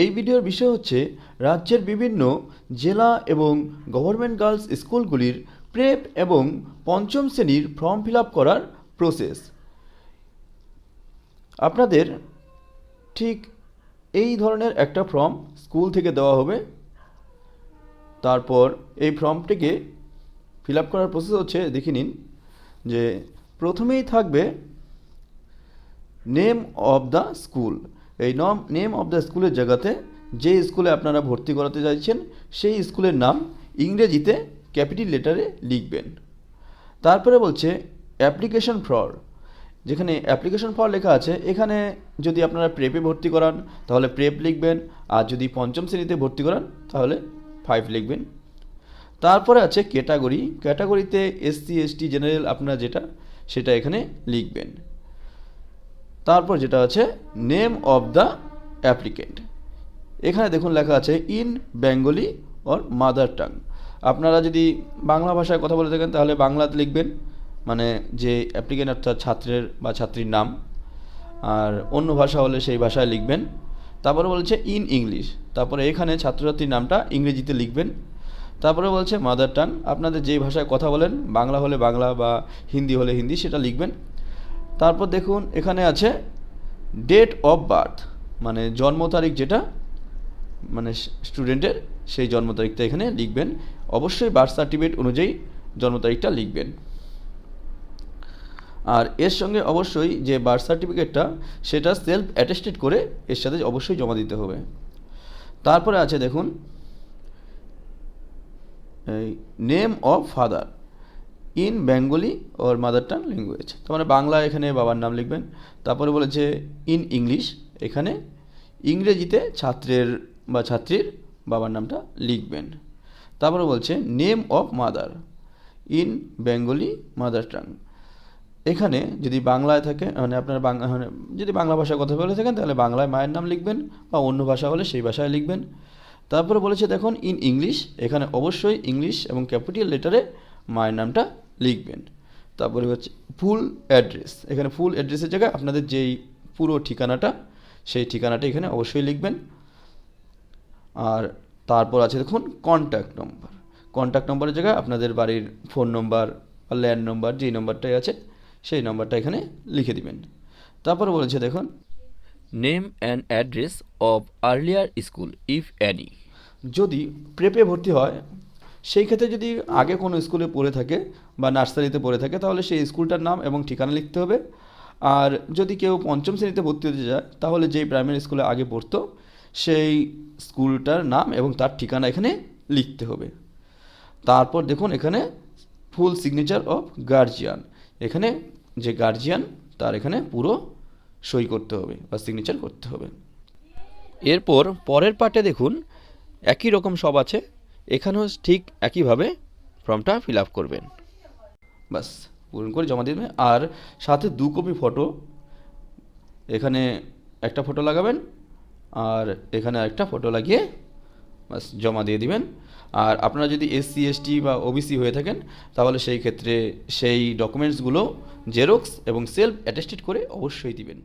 এই ভিডিওর বিষয় হচ্ছে রাজ্যের বিভিন্ন জেলা এবং গভর্নমেন্ট গার্লস স্কুলগুলির প্রেপ এবং পঞ্চম শ্রেণির ফর্ম ফিল করার প্রসেস আপনাদের ঠিক এই ধরনের একটা ফর্ম স্কুল থেকে দেওয়া হবে। তারপর এই ফর্মটিকে ফিল করার প্রসেস হচ্ছে, দেখে নিন, যে প্রথমেই থাকবে নেম অফ দ্য স্কুল এই নম নেম অফ দ্য স্কুলের জায়গাতে যে স্কুলে আপনারা ভর্তি করাতে চাইছেন সেই স্কুলের নাম ইংরেজিতে ক্যাপিটাল লেটারে লিখবেন। তারপরে বলছে অ্যাপ্লিকেশন ফর যেখানে অ্যাপ্লিকেশন ফর লেখা আছে, এখানে যদি আপনারা প্রেপে ভর্তি করান, তাহলে প্রেপ লিখবেন, আর যদি পঞ্চম শ্রেণীতে ভর্তি করান, তাহলে ফাইভ লিখবেন। তারপরে আছে ক্যাটাগরি ক্যাটাগরিতে এসসি এসটি জেনারেল আপনারা যেটা, সেটা এখানে লিখবেন। তারপর যেটা আছে নেম অফ দ্য অ্যাপ্লিকেন্ট এখানে দেখুন লেখা আছে in Bengali or mother tongue আপনারা যদি বাংলা ভাষায় কথা বলে থাকেন, তাহলে বাংলাতে লিখবেন মানে যে অ্যাপ্লিকেন্ট অর্থাৎ ছাত্রের বা ছাত্রীর নাম। আর অন্য ভাষা হলে সেই ভাষায় লিখবেন। তারপরে বলছে ইন ইংলিশ তারপরে এখানে ছাত্রছাত্রীর নামটা ইংরেজিতে লিখবেন। তারপরে বলছে মাদার টাং আপনাদের যেই ভাষায় কথা বলেন, বাংলা হলে বাংলা বা হিন্দি হলে হিন্দি, সেটা লিখবেন। তারপর দেখুন, এখানে আছে ডেট অফ বার্থ মানে জন্ম তারিখ যেটা মানে স্টুডেন্টের সেই জন্ম তারিখটা এখানে লিখবেন। অবশ্যই বার্থ সার্টিফিকেট অনুযায়ী জন্ম তারিখটা লিখবেন। আর এর সঙ্গে অবশ্যই যে বার্থ সার্টিফিকেটটা সেটা সেলফ অ্যাটেস্টেড করে এর সাথে অবশ্যই জমা দিতে হবে। তারপরে আছে দেখুন, এই name of father in Bengali or mother tongue language তার মানে বাংলা এখানে বাবার নাম লিখবেন। তারপরে বলেছে ইন ইংলিশ। এখানে ইংরেজিতে ছাত্রের বা ছাত্রীর বাবার নামটা লিখবেন। তারপরে বলছে name of mother. In Bengali mother tongue. এখানে যদি বাংলায় থাকে মানে আপনার বাংলা মানে যদি বাংলা ভাষায় কথা বলে থাকেন, তাহলে বাংলায় মায়ের নাম লিখবেন বা অন্য ভাষা হলে সেই ভাষায় লিখবেন। তারপরে বলেছে দেখুন, ইন ইংলিশ। এখানে অবশ্যই ইংলিশ এবং ক্যাপিটাল লেটারে মায়ের নামটা লিখবেন। তারপরে হচ্ছে ফুল অ্যাড্রেস এখানে ফুল অ্যাড্রেসের জায়গায় আপনাদের যেই পুরো ঠিকানাটা সেই ঠিকানাটা এখানে অবশ্যই লিখবেন। আর তারপর আছে দেখুন কন্ট্যাক্ট নম্বর কন্ট্যাক্ট নম্বরের জায়গায় আপনাদের বাড়ির ফোন নম্বর বা ল্যান্ড নম্বর যেই নম্বরটাই আছে সেই নম্বরটা এখানে লিখে দিবেন। তারপরে বলেছে দেখুন name and address of earlier school if any যদি প্রেপে ভর্তি হয় সেই ক্ষেত্রে যদি আগে কোনো স্কুলে পড়ে থাকে বা নার্সারিতে পড়ে থাকে, তাহলে সেই স্কুলটার নাম এবং ঠিকানা লিখতে হবে। আর যদি কেউ পঞ্চম শ্রেণীতে ভর্তি হতে যায় তাহলে যেই প্রাইমারি স্কুলে আগে পড়তো, সেই স্কুলটার নাম এবং তার ঠিকানা এখানে লিখতে হবে। তারপর দেখুন এখানে ফুল সিগনেচার অফ গার্জিয়ান। এখানে যে গার্জিয়ান, তার এখানে পুরো সই করতে হবে বা সিগনেচার করতে হবে। এরপর পরের পার্টে দেখুন, একই রকম সব আছে এখানেও ঠিক একইভাবে ফর্মটা ফিল আপ করবেন। বাস, পূরণ করে জমা দিয়ে দেবেন। আর সাথে দু কপি ফটো এখানে একটা ফটো লাগাবেন, আর এখানে একটা ফটো লাগিয়ে বাস জমা দিয়ে দিবেন। আর আপনারা যদি এসসি এসটি বা ওবিসি হয়ে থাকেন, তাহলে সেই ক্ষেত্রে সেই ডকুমেন্টসগুলো জেরক্স এবং সেলফ অ্যাটেস্টেড করে অবশ্যই দিবেন।